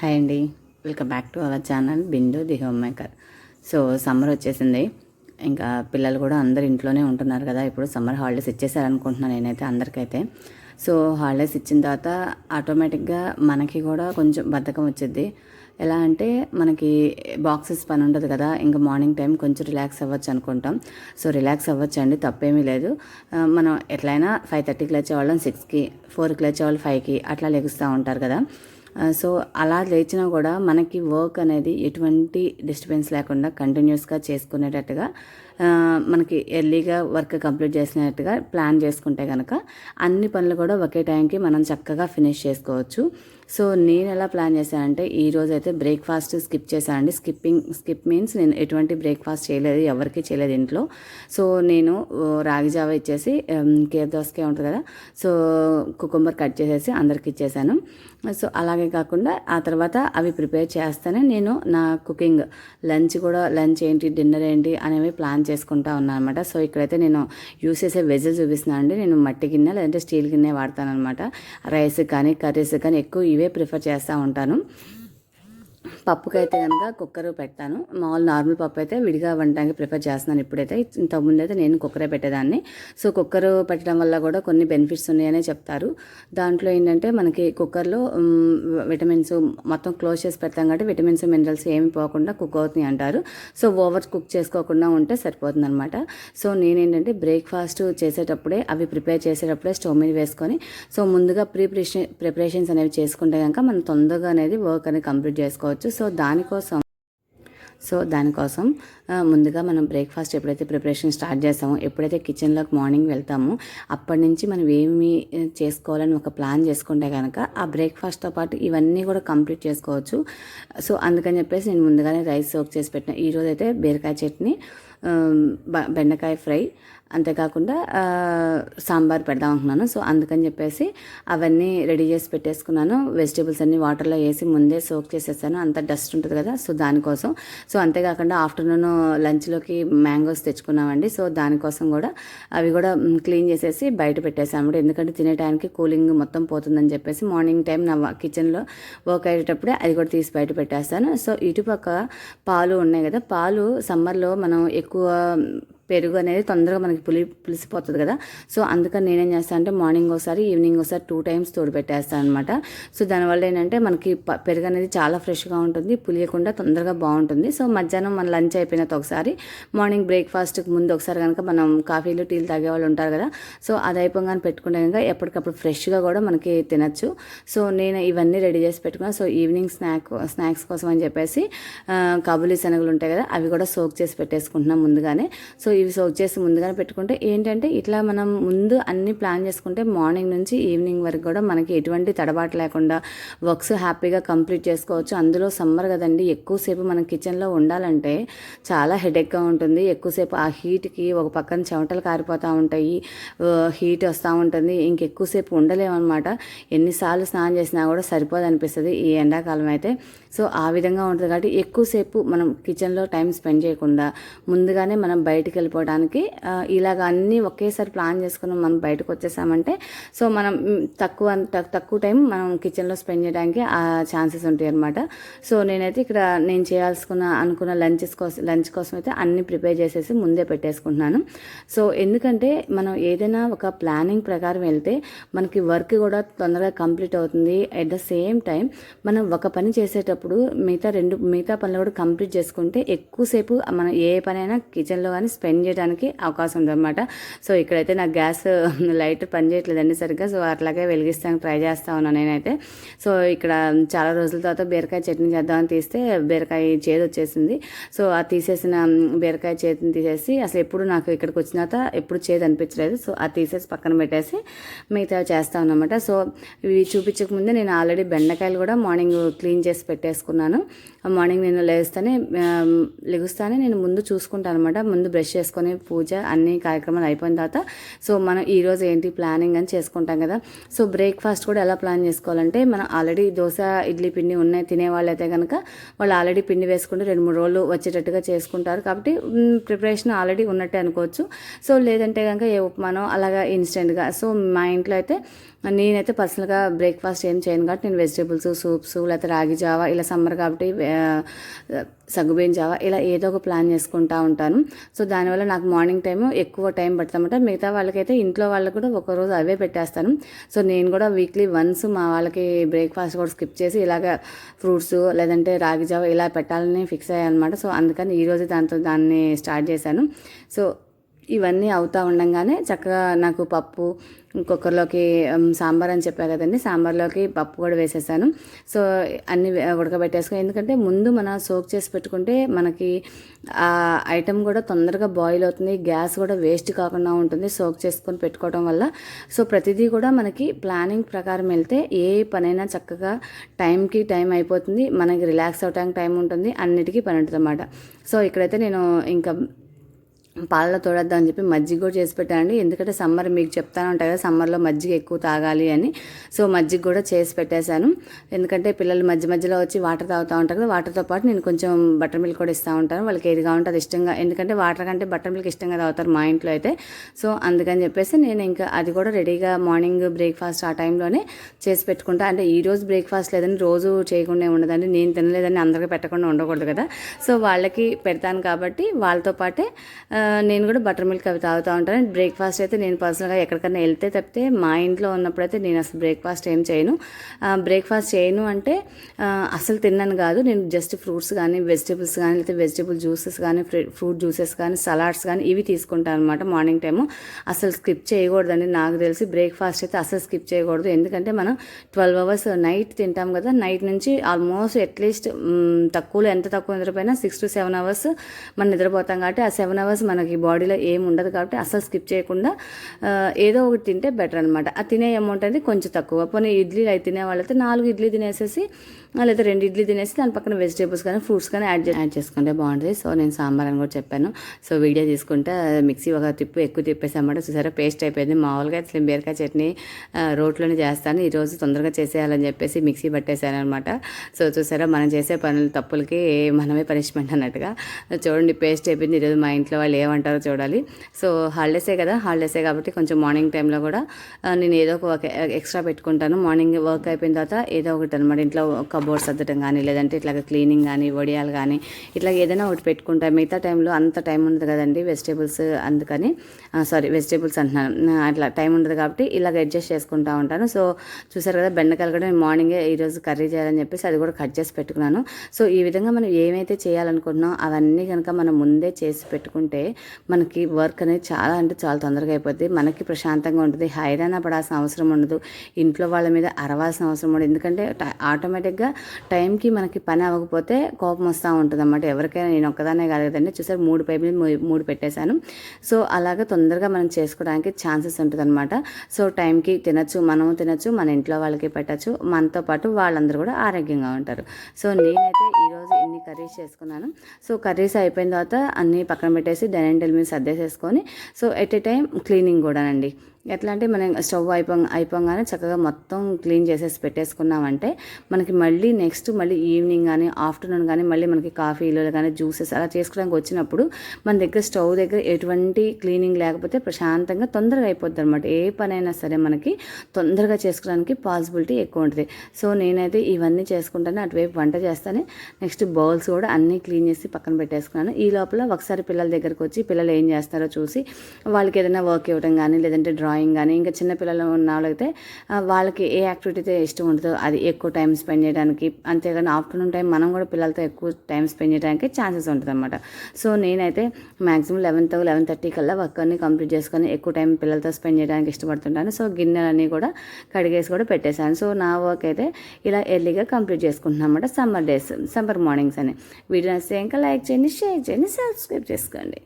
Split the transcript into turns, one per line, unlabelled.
Hi అండి. Welcome back to our channel Bindu the homemaker so summer వచ్చేసింది. ఇంకా పిల్లలు కూడా అందరు ఇంట్లోనే ఉంటున్నారు కదా. ఇప్పుడు సమ్మర్ హాలిడేస్ ఇచ్చేసారనుకుంటున్నాను నేనైతే అందరికైతే. సో హాలిడేస్ ఇచ్చిన తర్వాత ఆటోమేటిక్గా మనకి కూడా కొంచెం బద్ధకం వచ్చింది. ఎలా అంటే మనకి బాక్సెస్ పని ఉండదు కదా. ఇంకా మార్నింగ్ టైం కొంచెం రిలాక్స్ అవ్వచ్చు అనుకుంటాం. సో రిలాక్స్ అవ్వచ్చు అండి తప్పేమీ లేదు. మనం ఎట్లయినా ఫైవ్ థర్టీకి లేచేవాళ్ళం సిక్స్కి ఫోర్కి లేచేవాళ్ళు ఫైవ్కి అట్లా లెగుస్తూ ఉంటారు కదా. సో అలా లేచినా కూడా మనకి వర్క్ అనేది ఎటువంటి డిస్టర్బెన్స్ లేకుండా కంటిన్యూస్గా చేసుకునేటట్టుగా మనకి ఎర్లీగా వర్క్ కంప్లీట్ చేసినట్టుగా ప్లాన్ చేసుకుంటే కనుక అన్ని పనులు కూడా ఒకే టైంకి మనం చక్కగా ఫినిష్ చేసుకోవచ్చు. సో నేను ఎలా ప్లాన్ చేశానంటే ఈ రోజు అయితే బ్రేక్ఫాస్ట్ స్కిప్ చేశానండి. స్కిప్పింగ్ స్కిప్ మీన్స్ నేను ఎటువంటి బ్రేక్ఫాస్ట్ చేయలేదు ఎవరికి చేయలేదు ఇంట్లో. సో నేను రాగి జావ ఇచ్చేసి కేర్ దోసకాయ ఉంటుంది కదా సో కుకుంబర్ కట్ చేసేసి అందరికి ఇచ్చేసాను సో అలాగే కాకుండా ఆ తర్వాత అవి ప్రిపేర్ చేస్తేనే నేను నా కుకింగ్ లంచ్ కూడా లంచ్ ఏంటి డిన్నర్ ఏంటి అనేవి ప్లాన్ చేసుకుంటా ఉన్నాను అనమాట సో ఇక్కడైతే నేను యూస్ చేసే వెజల్ చూపిస్తున్నాను అండి నేను మట్టి గిన్నె లేదంటే స్టీల్ గిన్నె వాడతాను అనమాట రైస్ కానీ కర్రీస్ కానీ ఎక్కువ ఇవే ప్రిఫర్ చేస్తూ ఉంటాను. పప్పుకైతే కనుక కుక్కర్ పెట్టాను. మామూలు నార్మల్ పప్పు అయితే విడిగా వండడానికి ప్రిఫర్ చేస్తున్నాను ఇప్పుడైతే. ఇంతకుముందు అయితే నేను కుక్కరే పెట్టేదాన్ని. సో కుక్కర్ పెట్టడం వల్ల కూడా కొన్ని బెనిఫిట్స్ ఉన్నాయనే చెప్తారు. దాంట్లో ఏంటంటే మనకి కుక్కర్లో విటమిన్స్ మొత్తం క్లోజ్ చేసి పెడతాం కాబట్టి విటమిన్స్ మినరల్స్ ఏమి పోకుండా కుక్ అవుతున్నాయి అంటారు. సో ఓవర్ కుక్ చేసుకోకుండా ఉంటే సరిపోతుంది అనమాట సో నేనేంటంటే బ్రేక్ఫాస్ట్ చేసేటప్పుడే అవి ప్రిపేర్ చేసేటప్పుడే స్టవ్ మీద వేసుకొని సో ముందుగా ప్రిపరేషన్ ప్రిపరేషన్స్ అనేవి చేసుకుంటే కనుక మనం తొందరగా అనేది వర్క్ అనేది కంప్లీట్ చేసుకోవచ్చు. సో దానికోసం సో దానికోసం ముందుగా మనం బ్రేక్ఫాస్ట్ ఎప్పుడైతే ప్రిపరేషన్ స్టార్ట్ చేస్తామో ఎప్పుడైతే కిచెన్లోకి మార్నింగ్ వెళ్తామో అప్పటి నుంచి మనం ఏమి చేసుకోవాలని ఒక ప్లాన్ చేసుకుంటే కనుక ఆ బ్రేక్ఫాస్ట్తో పాటు ఇవన్నీ కూడా కంప్లీట్ చేసుకోవచ్చు. సో అందుకని చెప్పేసి నేను ముందుగానే రైస్ సోక్ చేసి పెట్టిన. ఈరోజైతే బీరకాయ చట్నీ బెండకాయ ఫ్రై అంతేకాకుండా సాంబార్ పెడదాం అనుకున్నాను సో అందుకని చెప్పేసి అవన్నీ రెడీ చేసి పెట్టేసుకున్నాను. వెజిటేబుల్స్ అన్ని వాటర్లో వేసి ముందే సోక్ చేసేసాను. అంత డస్ట్ ఉంటుంది కదా సో దానికోసం. సో అంతేకాకుండా ఆఫ్టర్నూన్ లంచ్లోకి మ్యాంగోస్ తెచ్చుకున్నామండి. సో దానికోసం కూడా అవి కూడా క్లీన్ చేసేసి బయట పెట్టేసాము ఎందుకంటే తినే టైంకి కూలింగ్ మొత్తం పోతుందని చెప్పేసి మార్నింగ్ టైం నా కిచెన్లో వర్క్ అయ్యేటప్పుడే అది కూడా తీసి బయట పెట్టేస్తాను. సో ఇటుపక్క పాలు ఉన్నాయి కదా పాలు సమ్మర్లో మనం ఎక్కువ của. పెరుగు అనేది తొందరగా మనకి పులి పులిసిపోతుంది కదా. సో అందుకని నేనేం చేస్తాను అంటే మార్నింగ్ ఒకసారి ఈవినింగ్ ఒకసారి టూ టైమ్స్ తోడు పెట్టేస్తాను అనమాట సో దానివల్ల ఏంటంటే మనకి ప- పెరుగు అనేది చాలా ఫ్రెష్గా ఉంటుంది పులియకుండా తొందరగా బాగుంటుంది. సో మధ్యాహ్నం మన లంచ్ అయిపోయిన ఒకసారి మార్నింగ్ బ్రేక్ఫాస్ట్కి ముందు ఒకసారి కనుక మనం కాఫీలు టీలు తాగే వాళ్ళు ఉంటారు కదా. సో అది అయిపోగానే పెట్టుకుంటే కనుక ఎప్పటికప్పుడు ఫ్రెష్గా కూడా మనకి తినచ్చు. సో నేను ఇవన్నీ రెడీ చేసి పెట్టుకున్నాను సో ఈవినింగ్ స్నాక్ స్నాక్స్ కోసం అని చెప్పేసి కబులి శనగలు ఉంటాయి కదా అవి కూడా సోక్ చేసి పెట్టేసుకుంటున్నాం ముందుగానే. సో ఇవి సోక్ చేసి ముందుగానే పెట్టుకుంటే ఏంటంటే ఇట్లా మనం ముందు అన్ని ప్లాన్ చేసుకుంటే మార్నింగ్ నుంచి ఈవినింగ్ వరకు కూడా మనకి ఎటువంటి తడబాటు లేకుండా వర్క్స్ హ్యాపీగా కంప్లీట్ చేసుకోవచ్చు. అందులో సమ్మర్ కదండి ఎక్కువసేపు మనం కిచెన్లో ఉండాలంటే చాలా హెడేక్గా ఉంటుంది. ఎక్కువసేపు ఆ హీట్కి ఒక పక్కన చెమటలు కారిపోతూ ఉంటాయి హీట్ వస్తూ ఉంటుంది. ఇంకెక్కువసేపు ఉండలేమన్నమాట. ఎన్నిసార్లు స్నానం చేసినా కూడా సరిపోదు అనిపిస్తుంది ఈ ఎండాకాలం అయితే. సో ఆ విధంగా ఉంటుంది. కాబట్టి ఎక్కువసేపు మనం కిచెన్లో టైం స్పెండ్ చేయకుండా ముందుగానే మనం బయటికి వెళ్ళిపోవడానికి ఇలాగ అన్నీ ఒకేసారి ప్లాన్ చేసుకుని మనం బయటకు వచ్చేసామంటే సో మనం తక్కువ తక్కువ టైం మనం కిచెన్లో స్పెండ్ చేయడానికి ఆ ఛాన్సెస్ ఉంటాయి అనమాట సో నేనైతే ఇక్కడ నేను చేయాల్సుకున్న అనుకున్న లంచెస్ కోసం లంచ్ కోసం అయితే అన్నీ ప్రిపేర్ చేసేసి ముందే పెట్టేసుకుంటున్నాను. సో ఎందుకంటే మనం ఏదైనా ఒక ప్లానింగ్ ప్రకారం వెళ్తే మనకి వర్క్ కూడా తొందరగా కంప్లీట్ అవుతుంది. అట్ ద సేమ్ టైం మనం ఒక పని చేసేటప్పుడు మిగతా రెండు మిగతా పనులు కూడా కంప్లీట్ చేసుకుంటే ఎక్కువసేపు మనం ఏ పనైనా కిచెన్లో కానీ స్పెండ్ స్పెండ్ చేయడానికి అవకాశం ఉందన్నమాట. సో ఇక్కడైతే నాకు గ్యాస్ లైట్ పని చేయట్లేదండి సరిగ్గా. సో అట్లాగే వెలిగిస్తానికి ట్రై చేస్తా ఉన్నాను నేనైతే. సో ఇక్కడ చాలా రోజుల తర్వాత బీరకాయ చట్నీ చేద్దామని తీస్తే బీరకాయ చేదు వచ్చేసింది. సో ఆ తీసేసిన బీరకాయ చేతిని తీసేసి అసలు ఎప్పుడు నాకు ఇక్కడికి వచ్చిన తర్వాత ఎప్పుడు చేదు అనిపించలేదు. సో అది తీసేసి పక్కన పెట్టేసి మిగతా చేస్తా ఉన్నమాట సో ఇవి చూపించక ముందే నేను ఆల్రెడీ బెండకాయలు కూడా మార్నింగ్ క్లీన్ చేసి పెట్టేసుకున్నాను. మార్నింగ్ నేను లేస్తానే లెగుస్తానే నేను ముందు చూసుకుంటాను అనమాట ముందు బ్రష్ చేసుకొని పూజ అన్ని కార్యక్రమాలు అయిపోయిన తర్వాత సో మనం ఈరోజు ఏంటి ప్లానింగ్ అని చేసుకుంటాం కదా. సో బ్రేక్ఫాస్ట్ కూడా ఎలా ప్లాన్ చేసుకోవాలంటే మనం ఆల్రెడీ దోశ ఇడ్లీ పిండి ఉన్నాయి తినేవాళ్ళు అయితే కనుక వాళ్ళు ఆల్రెడీ పిండి వేసుకుంటే రెండు మూడు రోజులు వచ్చేటట్టుగా చేసుకుంటారు కాబట్టి ప్రిపరేషన్ ఆల్రెడీ ఉన్నట్టే అనుకోవచ్చు. సో లేదంటే కనుక ఏ ఉప్మానో అలాగా ఇన్స్టెంట్గా సో మా ఇంట్లో అయితే నేనైతే పర్సనల్గా బ్రేక్ఫాస్ట్ ఏం చేయను కాబట్టి నేను వెజిటేబుల్స్ సూప్స్ లేకపోతే రాగి జావా ఇలా సమ్మర్ కాబట్టి ఆ, సగ్గుబియ్యం జావా ఇలా ఏదో ఒక ప్లాన్ చేసుకుంటా ఉంటాను. సో దానివల్ల నాకు మార్నింగ్ టైం ఎక్కువ టైం పడుతుందన్నమాట. మిగతా వాళ్ళకైతే ఇంట్లో వాళ్ళకి కూడా ఒక రోజు అవే పెట్టేస్తాను. సో నేను కూడా వీక్లీ వన్స్ మా వాళ్ళకి బ్రేక్ఫాస్ట్ కూడా స్కిప్ చేసి ఇలాగ ఫ్రూట్స్ లేదంటే రాగి జావ ఇలా పెట్టాలని ఫిక్స్ అయ్యాను అనమాట సో అందుకని ఈరోజు దాంతో దాన్ని స్టార్ట్ చేశాను. సో ఇవన్నీ అవుతూ ఉండంగానే చక్కగా నాకు పప్పు కుక్కర్లోకి సాంబార్ అని చెప్పా కదండి సాంబార్లోకి పప్పు కూడా వేసేసాను. సో అన్ని ఉడకబెట్టేసుకుని ఎందుకంటే ముందు మనం సోక్ చేసి పెట్టుకుంటే మనకి ఆ ఐటెం కూడా తొందరగా బాయిల్ అవుతుంది గ్యాస్ కూడా వేస్ట్ కాకుండా ఉంటుంది సోక్ చేసుకొని పెట్టుకోవడం వల్ల. సో ప్రతిదీ కూడా మనకి ప్లానింగ్ ప్రకారం వెళ్తే ఏ పనైనా చక్కగా టైంకి టైం అయిపోతుంది మనకి రిలాక్స్ అవడానికి టైం ఉంటుంది అన్నిటికీ పని ఉంటుంది అన్నమాట సో ఇక్కడైతే నేను ఇంకా పాలలో తోడద్దామని చెప్పి మజ్జిగ కూడా చేసి పెట్టానండి ఎందుకంటే సమ్మర్ మీకు చెప్తాను ఉంటాయి కదా సమ్మర్లో మజ్జిగ ఎక్కువ తాగాలి అని. సో మజ్జిగ కూడా చేసి పెట్టేశాను. ఎందుకంటే పిల్లలు మధ్య మధ్యలో వచ్చి వాటర్ తాగుతూ ఉంటారు కదా వాటర్తో పాటు నేను కొంచెం బటర్ మిల్క్ కూడా ఇస్తూ ఉంటాను. వాళ్ళకి ఏది కావాలంటే అది ఇష్టంగా ఎందుకంటే వాటర్ కంటే బటర్ మిల్క్ ఇష్టంగా తాగుతారు మా ఇంట్లో అయితే. సో అందుకని చెప్పేసి నేను ఇంకా అది కూడా రెడీగా మార్నింగ్ బ్రేక్ఫాస్ట్ ఆ టైంలోనే చేసి పెట్టుకుంటా. అంటే ఈ రోజు బ్రేక్ఫాస్ట్ లేదని రోజు చేయకుండా ఉండదండి. నేను తినలేదని అందరికీ పెట్టకుండా ఉండకూడదు కదా. సో వాళ్ళకి పెడతాను కాబట్టి వాళ్ళతో పాటే నేను కూడా బటర్ మిల్క్ అవి తాగుతూ ఉంటాను. బ్రేక్ఫాస్ట్ అయితే నేను పర్సనల్గా ఎక్కడికైనా వెళ్తే తప్పితే మా ఇంట్లో ఉన్నప్పుడైతే నేను అసలు బ్రేక్ఫాస్ట్ ఏం చేయను. బ్రేక్ఫాస్ట్ చేయను అంటే అసలు తిన్నాను కాదు. నేను జస్ట్ ఫ్రూట్స్ కానీ వెజిటేబుల్స్ కానీ లేకపోతే వెజిటేబుల్ జ్యూసెస్ కానీ ఫ్రూట్ జ్యూసెస్ కానీ సలాడ్స్ కానీ ఇవి తీసుకుంటాను అనమాట మార్నింగ్ టైము. అసలు స్కిప్ చేయకూడదండి. నాకు తెలిసి బ్రేక్ఫాస్ట్ అయితే అసలు స్కిప్ చేయకూడదు. ఎందుకంటే మనం ట్వెల్వ్ అవర్స్ నైట్ తింటాం కదా నైట్ నుంచి ఆల్మోస్ట్ అట్లీస్ట్ తక్కువలో ఎంత తక్కువ నిద్రపోయినా సిక్స్ టు సెవెన్ అవర్స్ మనం నిద్రపోతాం కాబట్టి ఆ సెవెన్ అవర్స్ మనకి బాడీలో ఏం ఉండదు కాబట్టి అసలు స్కిప్ చేయకుండా ఏదో ఒకటి తింటే బెటర్ అనమాట ఆ తినే అమౌంట్ అనేది కొంచెం తక్కువ. పోనీ ఇడ్లీ అవి తినే వాళ్ళైతే నాలుగు ఇడ్లీ తినేసేసి లేదా రెండు ఇడ్లీ తినేసి దాని పక్కన వెజిటేబుల్స్ కానీ ఫ్రూట్స్ కానీ యాడ్ యాడ్ చేసుకుంటే బాగుంటుంది. సో నేను సాంబార్ అని కూడా చెప్పాను. సో వీడియో తీసుకుంటే మిక్సీ ఒక తిప్పు ఎక్కువ తిప్పేసామాట చూసారా పేస్ట్ అయిపోయింది. మామూలుగా అసలు బీరకాయ చట్నీ రోట్లోనే చేస్తాను. ఈరోజు తొందరగా చేసేయాలని చెప్పేసి మిక్సీ పట్టేశాను అనమాట సో చూసారా మనం చేసే పనుల తప్పులకి మనమే పనిష్మెంట్ అన్నట్టుగా. చూడండి పేస్ట్ అయిపోయింది. ఈరోజు మా ఇంట్లో వాళ్ళు ఏమంటారో చూడాలి. సో హాలిడేసే కదా హాలిడేసే కాబట్టి కొంచెం మార్నింగ్ టైంలో కూడా నేను ఏదో ఒక ఎక్స్ట్రా పెట్టుకుంటాను. మార్నింగ్ వర్క్ అయిపోయిన తర్వాత ఏదో ఒకటి అనమాట ఇంట్లో ఒక కబోర్డ్స్ సర్దటం కానీ లేదంటే ఇట్లా క్లీనింగ్ కానీ వడియాలు కానీ ఇట్లా ఏదైనా ఒకటి పెట్టుకుంటా. మిగతా టైంలో అంత టైం ఉండదు కదండి వెజిటేబుల్స్ అందుకని. సారీ వెజిటేబుల్స్ అంటున్నాను. అట్లా టైం ఉండదు కాబట్టి ఇలాగ అడ్జస్ట్ చేసుకుంటూ ఉంటాను. సో చూసారు కదా బెండకాయలు కూడా నేను మార్నింగే ఈరోజు కర్రీ చేయాలని చెప్పేసి అది కూడా కట్ చేసి పెట్టుకున్నాను. సో ఈ విధంగా మనం ఏమైతే చేయాలనుకుంటున్నాం అవన్నీ కనుక మనం ముందే చేసి పెట్టుకుంటే మనకి వర్క్ అనేది చాలా అంటే చాలా తొందరగా అయిపోద్ది. మనకి ప్రశాంతంగా ఉంటుంది. హైరాణ పడాల్సిన అవసరం ఉండదు. ఇంట్లో వాళ్ళ మీద అరవాల్సిన అవసరం ఉండదు. ఎందుకంటే ఆటోమేటిక్గా టైంకి మనకి పని అవ్వకపోతే కోపం వస్తూ ఉంటుంది అన్నమాట ఎవరికైనా నేను ఒక్కదానే కాదు కదండి. చూసారు మూడు పైపులు మూడు పెట్టేశాను. సో అలాగే తొందరగా మనం చేసుకోవడానికి ఛాన్సెస్ ఉంటుంది అనమాట సో టైంకి తినచ్చు మనము తినచ్చు మన ఇంట్లో వాళ్ళకి పెట్టచ్చు మనతో పాటు వాళ్ళందరూ కూడా ఆరోగ్యంగా ఉంటారు. సో నేనైతే ఈరోజు ఇన్ని కర్రీస్ చేసుకున్నాను. సో కర్రీస్ అయిపోయిన తర్వాత అన్నీ పక్కన పెట్టేసి డైనింగ్ టేబుల్ మీద సర్దేసేసుకొని so at a time cleaning కూడానండి. ఎట్లా అంటే మనం స్టవ్ అయిపో అయిపోగానే చక్కగా మొత్తం క్లీన్ చేసేసి పెట్టేసుకున్నామంటే మనకి మళ్ళీ నెక్స్ట్ మళ్ళీ ఈవినింగ్ కానీ ఆఫ్టర్నూన్ కానీ మళ్ళీ మనకి కాఫీలు కానీ జ్యూసెస్ అలా చేసుకోవడానికి వచ్చినప్పుడు మన దగ్గర స్టవ్ దగ్గర ఎటువంటి క్లీనింగ్ లేకపోతే ప్రశాంతంగా తొందరగా అయిపోద్ది అనమాట ఏ పనైనా సరే మనకి తొందరగా చేసుకోవడానికి పాసిబిలిటీ ఎక్కువ ఉంటుంది. సో నేనైతే ఇవన్నీ చేసుకుంటాను అటువైపు వంట చేస్తాను. నెక్స్ట్ బౌల్స్ కూడా అన్నీ క్లీన్ చేసి పక్కన పెట్టేసుకున్నాను. ఈ లోపల ఒకసారి పిల్లల దగ్గరకు వచ్చి పిల్లలు ఏం చేస్తారో చూసి వాళ్ళకి ఏదైనా వర్క్ ఇవ్వడం కానీ లేదంటే డ్రాయింగ్ కానీ ఇంకా చిన్నపిల్లలు ఉన్న వాళ్ళైతే వాళ్ళకి ఏ యాక్టివిటీ అయితే ఇష్టం ఉంటుందో అది ఎక్కువ టైం స్పెండ్ చేయడానికి అంతేగాని ఆఫ్టర్నూన్ టైం మనం కూడా పిల్లలతో ఎక్కువ టైం స్పెండ్ చేయడానికి ఛాన్సెస్ ఉంటుంది అనమాట సో నేనైతే మాక్సిమం లెవెన్త్ లెవెన్ థర్టీ కల్లా వర్క్ అన్ని కంప్లీట్ చేసుకొని ఎక్కువ టైం పిల్లలతో స్పెండ్ చేయడానికి ఇష్టపడుతుంటాను. సో గిన్నెలన్నీ కూడా కడిగేసి కూడా పెట్టేశాను. సో నా వర్క్ అయితే ఇలా ఎర్లీగా కంప్లీట్ చేసుకుంటున్నాను అనమాట సమ్మర్ డేస్ సమ్మర్ మార్నింగ్స్ అని. వీడియో నచ్చితే ఇంకా లైక్ చేయండి షేర్ చేయండి సబ్స్క్రైబ్ చేసుకోండి.